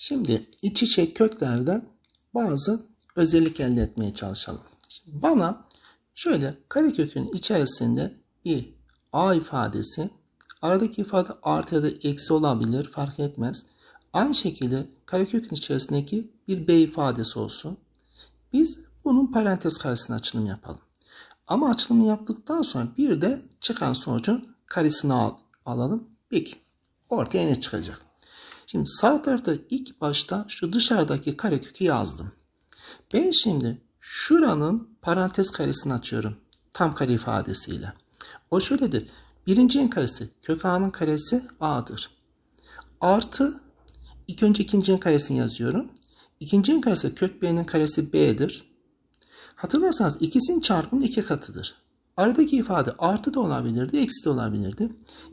Şimdi iç içe köklerden bazı özellik elde etmeye çalışalım. Şimdi bana şöyle karekökün içerisinde bir a ifadesi, aradaki ifade artı ya da eksi olabilir fark etmez. Aynı şekilde karekökün içerisindeki bir b ifadesi olsun. Biz bunun parantez karesine açılım yapalım. Ama açılımı yaptıktan sonra bir de çıkan sonucun karesini al, alalım. Peki ortaya ne çıkacak? Şimdi sağ tarafta ilk başta şu dışarıdaki karekökü yazdım. Ben şimdi şuranın parantez karesini açıyorum. Tam kare ifadesiyle. O şöyledir. Birincinin karesi kök a'nın karesi a'dır. Artı ilk önce ikincinin karesini yazıyorum. İkincinin karesi kök b'nin karesi b'dir. Hatırlarsanız ikisinin çarpımının iki katıdır. Aradaki ifade artı da olabilirdi, eksi de olabilirdi.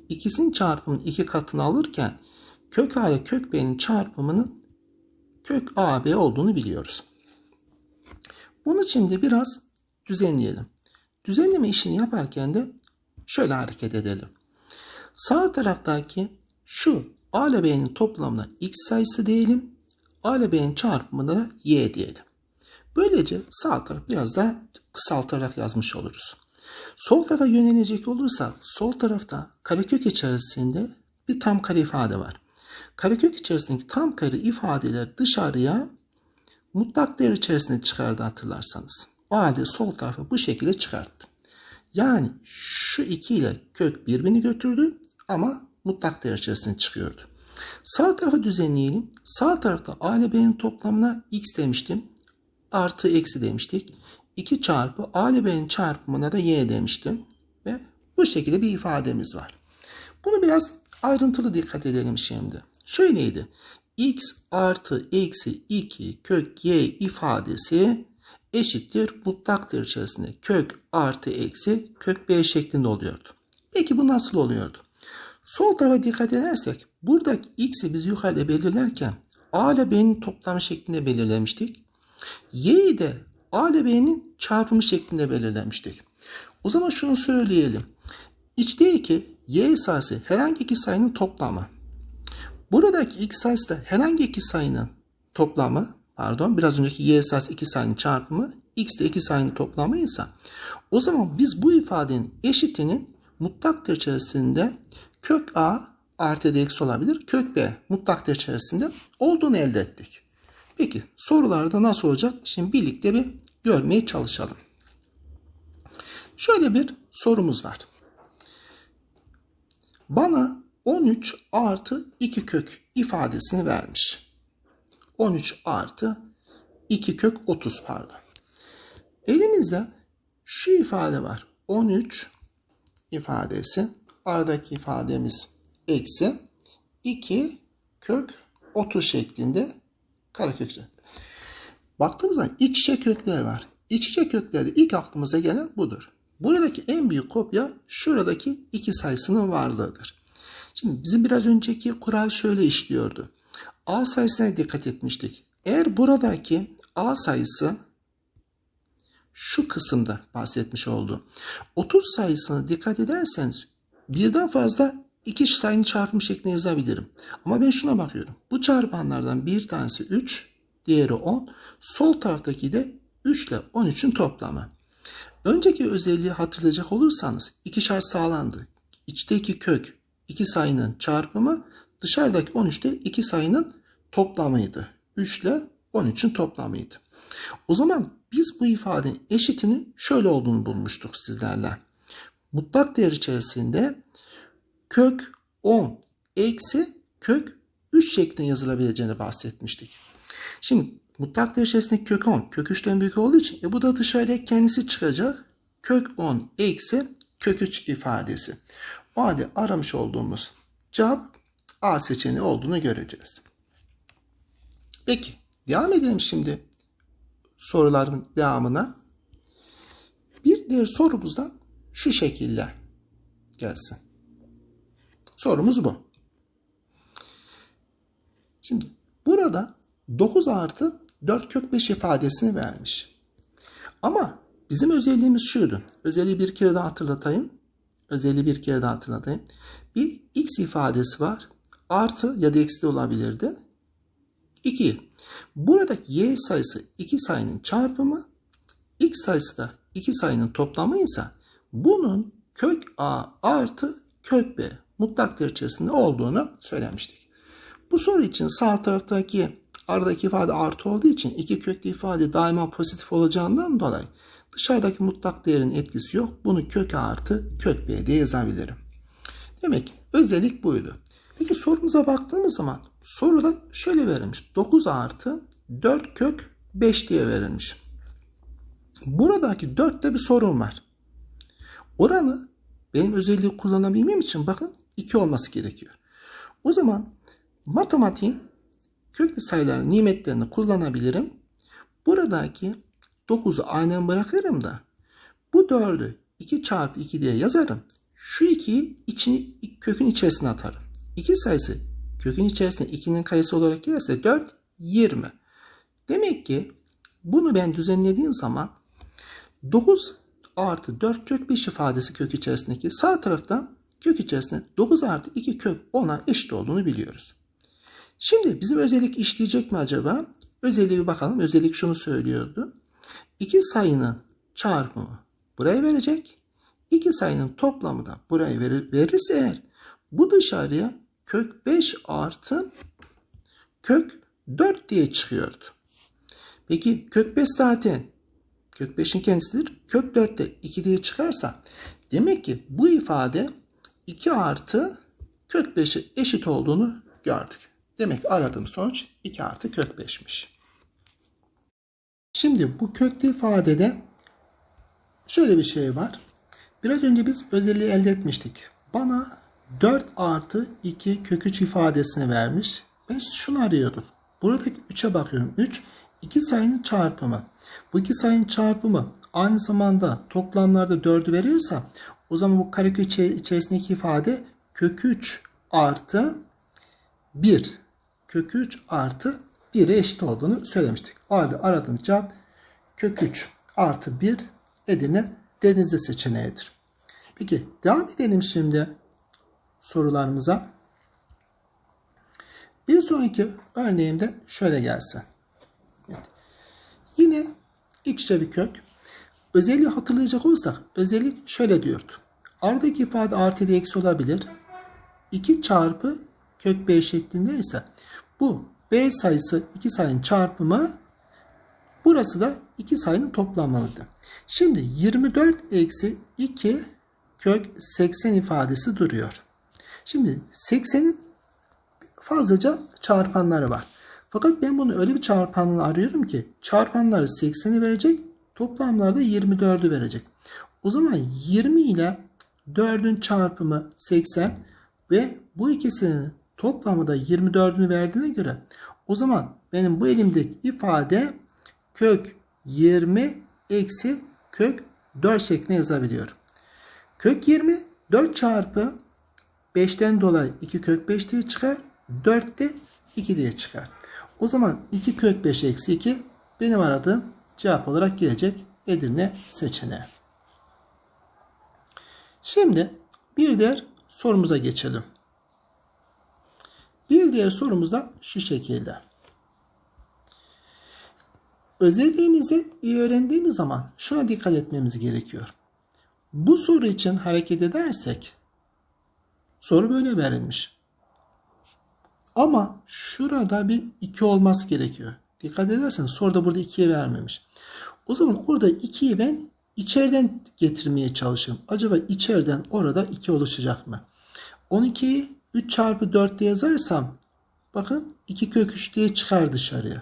İkisinin çarpımının iki katını alırken kök a ile kök b'nin çarpımının kök ab olduğunu biliyoruz. Bunu şimdi biraz düzenleyelim. Düzenleme işini yaparken de şöyle hareket edelim. Sağ taraftaki şu a ile b'nin toplamına x sayısı diyelim. a ile b'nin çarpımına da y diyelim. Böylece sağ taraf biraz daha kısaltarak yazmış oluruz. Sol tarafa yönelecek olursak sol tarafta karekök içerisinde bir tam kare ifade var. Karekök içerisindeki tam kare ifadeler dışarıya mutlak değer içerisinde çıkardı hatırlarsanız. O halde sol tarafa bu şekilde çıkarttım. Yani şu 2 ile kök birbirini götürdü ama mutlak değer içerisinde çıkıyordu. Sağ tarafı düzenleyelim. Sağ tarafta a ile b'nin toplamına x demiştim. Artı eksi demiştik. 2 çarpı a ile b'nin çarpımına da y demiştim. Ve bu şekilde bir ifademiz var. Bunu biraz ayrıntılı dikkat edelim şimdi. Şöyleydi. x artı eksi 2 kök y ifadesi eşittir mutlak değer içerisinde kök artı eksi kök b şeklinde oluyordu. Peki bu nasıl oluyordu? Sol tarafa dikkat edersek buradaki x'i biz yukarıda belirlerken a ile b'nin toplamı şeklinde belirlemiştik. y'yi de a ile b'nin çarpımı şeklinde belirlemiştik. O zaman şunu söyleyelim. İçteki y sayısı herhangi iki sayının toplamı. Buradaki x sayısı da herhangi iki sayının toplamı pardon biraz önceki y sayısı iki sayının çarpımı x de iki sayının toplamı ise o zaman biz bu ifadenin eşitinin mutlak içerisinde kök a artı da eksi olabilir. Kök b mutlak içerisinde olduğunu elde ettik. Peki sorularda nasıl olacak? Şimdi birlikte bir görmeye çalışalım. Şöyle bir sorumuz var. Bana 13 artı 2 kök ifadesini vermiş. 13 artı 2 kök 30 pardon. Elimizde şu ifade var. 13 ifadesi. Aradaki ifademiz eksi 2 kök 30 şeklinde karekökler. Baktığımız zaman iç içe kökler var. İç içe köklerde ilk aklımıza gelen budur. Buradaki en büyük kopya şuradaki iki sayısının varlığıdır. Şimdi bizim biraz önceki kural şöyle işliyordu. A sayısına dikkat etmiştik. Eğer buradaki A sayısı şu kısımda bahsetmiş oldu. 30 sayısına dikkat ederseniz birden fazla iki sayının çarpımı şeklinde yazabilirim. Ama ben şuna bakıyorum. Bu çarpanlardan bir tanesi 3, diğeri 10. Sol taraftaki de 3 ile 13'ün toplamı. Önceki özelliği hatırlayacak olursanız iki şart sağlandı. İçteki kök iki sayının çarpımı dışarıdaki 13'te iki sayının toplamıydı. 3 ile 13'ün toplamıydı. O zaman biz bu ifadenin eşitinin şöyle olduğunu bulmuştuk sizlerle. Mutlak değer içerisinde kök 10 eksi kök 3 şeklinde yazılabileceğini bahsetmiştik. Şimdi mutlak değer içerisindeki kök 10 kök 3'ten büyük olduğu için e bu da dışarıya kendisi çıkacak. Kök 10 eksi kök 3 ifadesi. O halde aramış olduğumuz cevap A seçeneği olduğunu göreceğiz. Peki devam edelim şimdi soruların devamına. Bir diğer sorumuz da şu şekilde gelsin. Sorumuz bu. Şimdi burada 9 artı 4 kök 5 ifadesini vermiş. Ama bizim özelliğimiz şuydu. Özelliği bir kere daha hatırlatayım. Özelliği bir kere daha hatırlatayım. Bir x ifadesi var. Artı ya da eksi de olabilirdi. 2. Buradaki y sayısı iki sayının çarpımı, x sayısı da iki sayının toplamı ise bunun kök a artı kök b mutlak değer içerisinde olduğunu söylemiştik. Bu soru için sağ taraftaki aradaki ifade artı olduğu için iki köklü ifade daima pozitif olacağından dolayı dışarıdaki mutlak değerin etkisi yok. Bunu kök a artı kök b diye yazabilirim. Demek ki özellik buydu. Peki sorumuza baktığımız zaman soruda şöyle verilmiş. 9 artı 4 kök 5 diye verilmiş. Buradaki 4'te bir sorun var. Oranı benim özelliği kullanabilmem için bakın 2 olması gerekiyor. O zaman matematiğin köklü sayıların nimetlerini kullanabilirim. Buradaki 9'u aynen bırakırım da bu 4'ü 2 çarpı 2 diye yazarım. Şu 2'yi içini, kökün içerisine atarım. 2 sayısı kökün içerisine 2'nin karesi olarak gelirse 4, 20. Demek ki bunu ben düzenlediğim zaman 9 artı 4 kök 5 ifadesi kök içerisindeki sağ tarafta kök içerisinde 9 artı 2 kök ona eşit olduğunu biliyoruz. Şimdi bizim özellik işleyecek mi acaba? Özelliğe bir bakalım. Özellik şunu söylüyordu. İki sayının çarpımı buraya verecek. İki sayının toplamı da buraya verir, verirse eğer bu dışarıya kök 5 artı kök 4 diye çıkıyordu. Peki kök 5 zaten kök 5'in kendisidir. Kök 4 de 2 diye çıkarsa demek ki bu ifade 2 artı kök 5'e eşit olduğunu gördük. Demek aradığım sonuç 2 artı kök 5'miş. Şimdi bu köklü ifadede şöyle bir şey var. Biraz önce biz özelliği elde etmiştik. Bana 4 artı 2 kök 3 ifadesini vermiş. Ben şunu arıyordum. Buradaki 3'e bakıyorum. 3 iki sayının çarpımı. Bu iki sayının çarpımı aynı zamanda toplamlarda 4'ü veriyorsa o zaman bu karekök içerisindeki ifade kök 3 artı 1 kök 3 artı 1'e eşit olduğunu söylemiştik. O halde aradığım cevap kök 3 artı 1 Edirne Denizli seçeneğidir. Peki devam edelim şimdi sorularımıza. Bir sonraki örneğimde şöyle gelsin. Evet. Yine iç içe bir kök. Özelliği hatırlayacak olursak özellik şöyle diyordu. Aradaki ifade artı ile eksi olabilir. 2 çarpı kök b şeklinde ise bu b sayısı iki sayının çarpımı burası da iki sayının toplamıydı. Şimdi 24 eksi 2 kök 80 ifadesi duruyor. Şimdi 80'in fazlaca çarpanları var. Fakat ben bunu öyle bir çarpanını arıyorum ki çarpanları 80'i verecek, toplamlarda 24'ü verecek. O zaman 20 ile 4'ün çarpımı 80 ve bu ikisinin toplamı da 24'ünü verdiğine göre o zaman benim bu elimdeki ifade kök 20 eksi kök 4 şeklinde yazabiliyorum. Kök 20 4 çarpı 5'ten dolayı 2 kök 5 diye çıkar. 4 de 2 diye çıkar. O zaman 2 kök 5 eksi 2 benim aradığım cevap olarak gelecek Edirne seçeneği. Şimdi bir diğer sorumuza geçelim. Bir diğer sorumuz da şu şekilde. Özelliğimizi iyi öğrendiğimiz zaman şuna dikkat etmemiz gerekiyor. Bu soru için hareket edersek soru böyle verilmiş. Ama şurada bir 2 olması gerekiyor. Dikkat edersen soruda burada 2'ye vermemiş. O zaman orada 2'yi ben içeriden getirmeye çalışıyorum. Acaba içeriden orada 2 oluşacak mı? 12'yi 3 çarpı 4 diye yazarsam bakın 2 kök 3 diye çıkar dışarıya.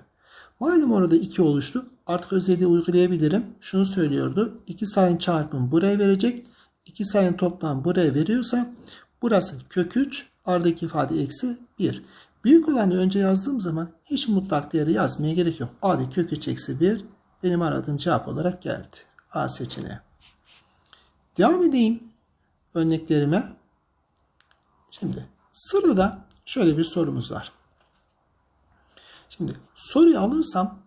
Madem orada 2 oluştu artık özelliği uygulayabilirim. Şunu söylüyordu. 2 sayın çarpım buraya verecek. 2 sayın toplam buraya veriyorsa burası kök 3 aradaki ifade eksi 1. Büyük olanı önce yazdığım zaman hiç mutlak değeri yazmaya gerek yok. A'da kök 3 eksi 1 benim aradığım cevap olarak geldi. A seçeneği. Devam edeyim örneklerime. Şimdi sırada şöyle bir sorumuz var. Şimdi soruyu alırsam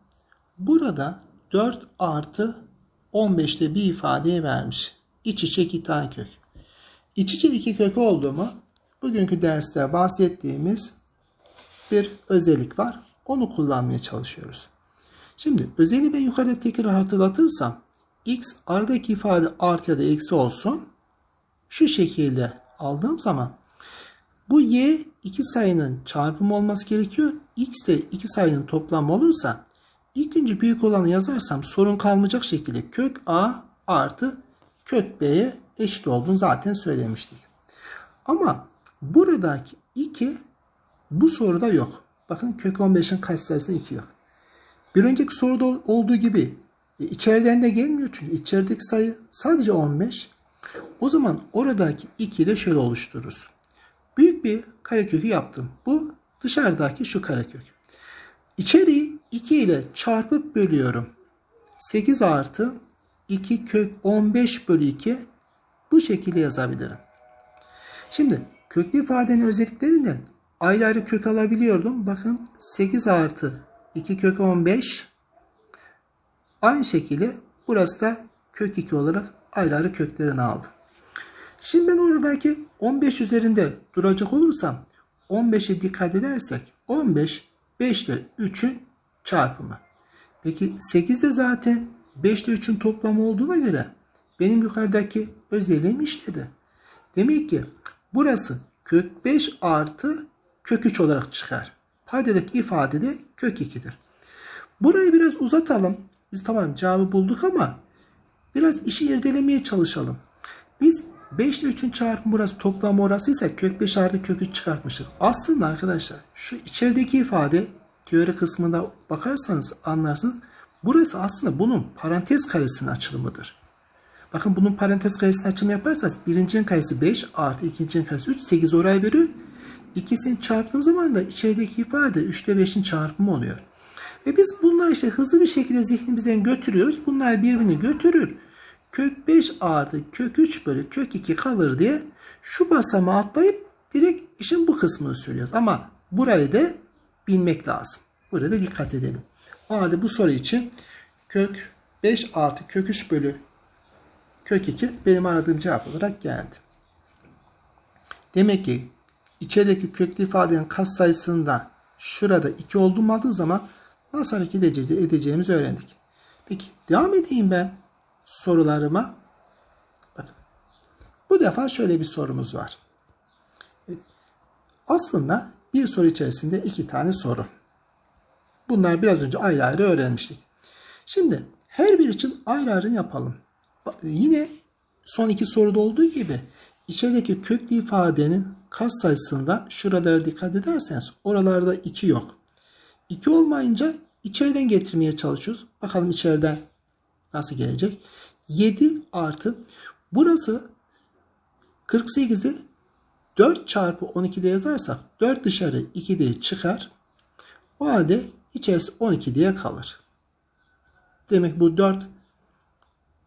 burada 4 artı 15'te bir ifadeye vermiş. İç içe iki tane kök. İç içe iki kök olduğumu bugünkü derste bahsettiğimiz bir özellik var. onu kullanmaya çalışıyoruz. Şimdi özeli ben yukarıda tekrar hatırlatırsam x aradaki ifade artı ya da eksi olsun. Şu şekilde aldığım zaman bu y iki sayının çarpımı olması gerekiyor. x de iki sayının toplamı olursa ilk önce büyük olanı yazarsam sorun kalmayacak şekilde kök a artı kök b'ye eşit olduğunu zaten söylemiştik. Ama buradaki 2 bu soruda yok. Bakın kök 15'in katsayısında 2 yok. Bir önceki soruda olduğu gibi e, içeriden de gelmiyor çünkü içerideki sayı sadece 15. O zaman oradaki 2'yi de şöyle oluştururuz. Büyük bir karekökü yaptım. Bu dışarıdaki şu karekök. İçeriği 2 ile çarpıp bölüyorum. 8 artı 2 kök 15 bölü 2 bu şekilde yazabilirim. Şimdi köklü ifadenin özelliklerinden ayrı ayrı kök alabiliyordum. Bakın 8 artı 2 kök 15 aynı şekilde burası da kök 2 olarak ayrı ayrı köklerini aldım. Şimdi ben oradaki 15 üzerinde duracak olursam 15'e dikkat edersek 15 5 ile 3'ün çarpımı. Peki 8 de zaten 5 ile 3'ün toplamı olduğuna göre benim yukarıdaki özelliğim işledi. Demek ki burası kök 5 artı kök 3 olarak çıkar. Paydadaki ifade de kök 2'dir. Burayı biraz uzatalım. Biz tamam cevabı bulduk ama biraz işi irdelemeye çalışalım. Biz 5 ile 3'ün çarpımı burası toplamı orasıysa kök 5 artı kök 3 çıkartmıştık. Aslında arkadaşlar şu içerideki ifade teori kısmında bakarsanız anlarsınız. Burası aslında bunun parantez karesinin açılımıdır. Bakın bunun parantez karesinin açılımı yaparsanız birincinin karesi 5 artı ikincinin karesi 3 8 oraya veriyor. İkisini çarptığım zaman da içerideki ifade 3 ile 5'in çarpımı oluyor. Ve biz bunları işte hızlı bir şekilde zihnimizden götürüyoruz. Bunlar birbirini götürür. Kök 5 artı kök 3 bölü kök 2 kalır diye şu basamağı atlayıp direkt işin bu kısmını söylüyoruz. Ama burayı da bilmek lazım. Buraya da dikkat edelim. O halde bu soru için kök 5 artı kök 3 bölü kök 2 benim aradığım cevap olarak geldi. Demek ki içerideki köklü ifadenin katsayısında şurada 2 olduğumadığı zaman nasıl hareket edeceğimizi öğrendik. Peki devam edeyim ben sorularıma. Bu defa şöyle bir sorumuz var. Aslında bir soru içerisinde iki tane soru. Bunlar biraz önce ayrı ayrı öğrenmiştik. Şimdi her bir için ayrı ayrı yapalım. Yine son iki soruda olduğu gibi içerideki köklü ifadenin kas sayısında şuralara dikkat ederseniz oralarda 2 yok. 2 olmayınca içeriden getirmeye çalışıyoruz. Bakalım içeriden nasıl gelecek? 7 artı burası 48'i 4 çarpı 12'de yazarsak 4 dışarı 2 diye çıkar. O halde içerisi 12 diye kalır. Demek bu 4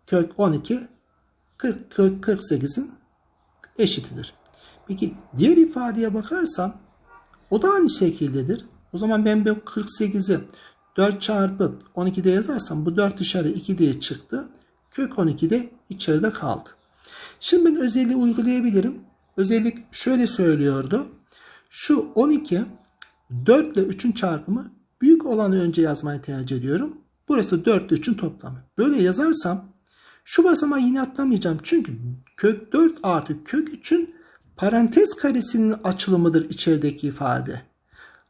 kök 12 40 kök 48'in eşitidir. Peki diğer ifadeye bakarsam o da aynı şekildedir. O zaman ben bu 48'i 4 çarpı 12'de yazarsam bu 4 dışarı 2 diye çıktı. Kök 12 de içeride kaldı. Şimdi ben özelliği uygulayabilirim. Özellik şöyle söylüyordu. Şu 12 4 ile 3'ün çarpımı büyük olanı önce yazmayı tercih ediyorum. Burası 4 ile 3'ün toplamı. Böyle yazarsam şu basamağı yine atlamayacağım. Çünkü kök 4 artı kök 3'ün parantez karesinin açılımıdır içerideki ifade.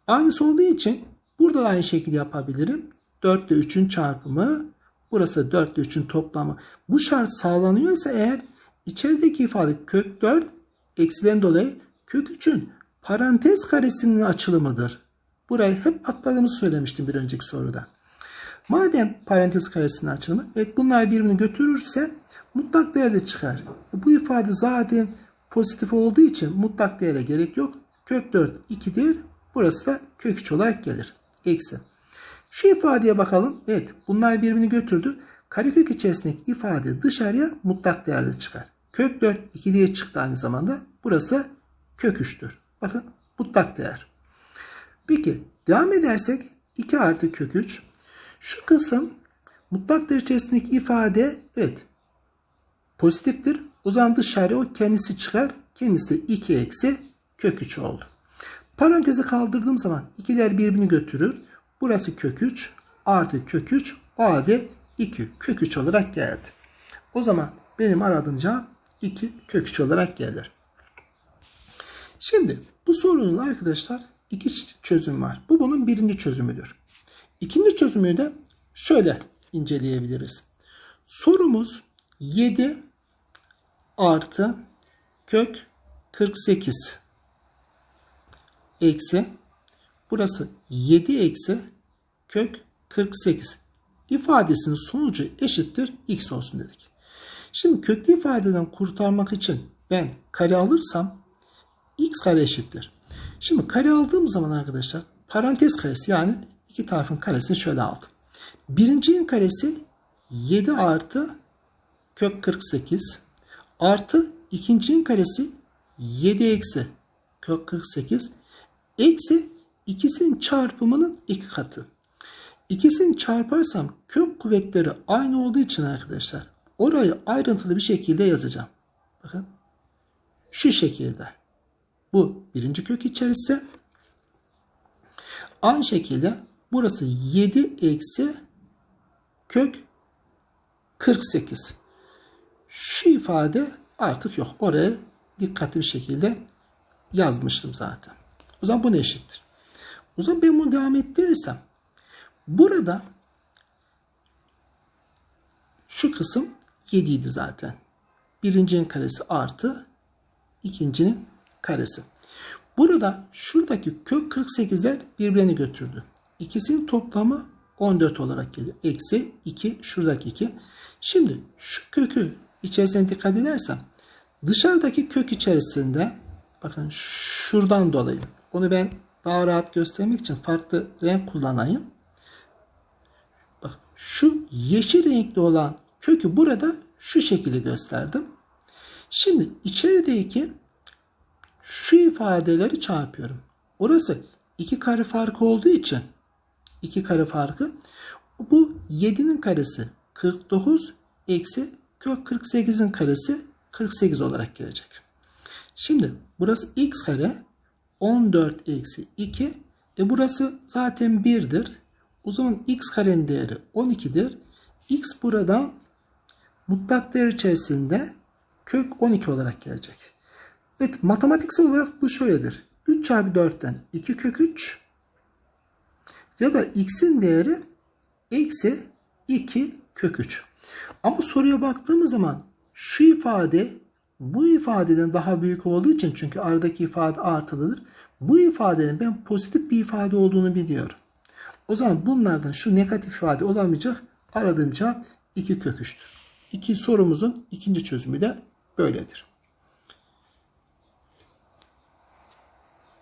Aynısı olduğu için burada da aynı şekilde yapabilirim. 4 ile 3'ün çarpımı burası 4 ile 3'ün toplamı. Bu şart sağlanıyorsa eğer içerideki ifade kök 4 eksiden dolayı kök 3'ün parantez karesinin açılımıdır. Burayı hep atladığımızı söylemiştim bir önceki soruda. Madem parantez karesinin açılımı, evet bunlar birbirini götürürse mutlak değerde çıkar. Bu ifade zaten pozitif olduğu için mutlak değere gerek yok. Kök 4 2'dir. Burası da kök 3 olarak gelir. Eksi. Şu ifadeye bakalım. Evet bunlar birbirini götürdü. Karekök içerisindeki ifade dışarıya mutlak değerde çıkar. Kök 4 2 diye çıktı aynı zamanda. Burası kök 3'tür. Bakın mutlak değer. Peki devam edersek 2 artı kök 3. Şu kısım mutlak değer içerisindeki ifade evet pozitiftir. O zaman dışarı o kendisi çıkar. Kendisi de 2 eksi kök 3 oldu. Parantezi kaldırdığım zaman ikiler birbirini götürür. Burası kök 3 artı kök 3 o halde 2 kök 3 olarak geldi. O zaman benim aradığım cevap 2 kök 3 olarak gelir. Şimdi bu sorunun arkadaşlar iki çözüm var. Bu bunun birinci çözümüdür. İkinci çözümü de şöyle inceleyebiliriz. Sorumuz 7 artı kök 48 eksi burası 7 eksi kök 48 ifadesinin sonucu eşittir x olsun dedik. Şimdi köklü ifadeden kurtarmak için ben kare alırsam x kare eşittir. Şimdi kare aldığım zaman arkadaşlar parantez karesi yani iki tarafın karesini şöyle aldım. Birincinin karesi 7 artı kök 48 artı ikincinin karesi 7 eksi kök 48 eksi ikisinin çarpımının iki katı. İkisini çarparsam kök kuvvetleri aynı olduğu için arkadaşlar orayı ayrıntılı bir şekilde yazacağım. Bakın şu şekilde. Bu birinci kök içerisi. Aynı şekilde burası 7 eksi kök 48. Şu ifade artık yok. Oraya dikkatli bir şekilde yazmıştım zaten. O zaman bu ne eşittir? O zaman ben bunu devam ettirirsem burada şu kısım 7 idi zaten. Birincinin karesi artı ikincinin karesi. Burada şuradaki kök 48'ler birbirini götürdü. İkisinin toplamı 14 olarak geliyor. Eksi 2 şuradaki 2. Şimdi şu kökü içerisine dikkat edersem dışarıdaki kök içerisinde bakın şuradan dolayı onu ben daha rahat göstermek için farklı renk kullanayım. Bak şu yeşil renkli olan kökü burada şu şekilde gösterdim. Şimdi içerideki şu ifadeleri çarpıyorum. Orası iki kare farkı olduğu için iki kare farkı bu 7'nin karesi 49 eksi kök 48'in karesi 48 olarak gelecek. Şimdi burası x kare 14 eksi 2 e burası zaten 1'dir. O zaman x karenin değeri 12'dir. x burada mutlak değer içerisinde kök 12 olarak gelecek. Evet matematiksel olarak bu şöyledir. 3 çarpı 4'ten 2 kök 3 ya da x'in değeri eksi 2 kök 3. Ama soruya baktığımız zaman şu ifade bu ifadeden daha büyük olduğu için çünkü aradaki ifade artılıdır. Bu ifadenin ben pozitif bir ifade olduğunu biliyorum. O zaman bunlardan şu negatif ifade olamayacak. Aradığım cevap 2 kök 3'tür. İki sorumuzun ikinci çözümü de böyledir.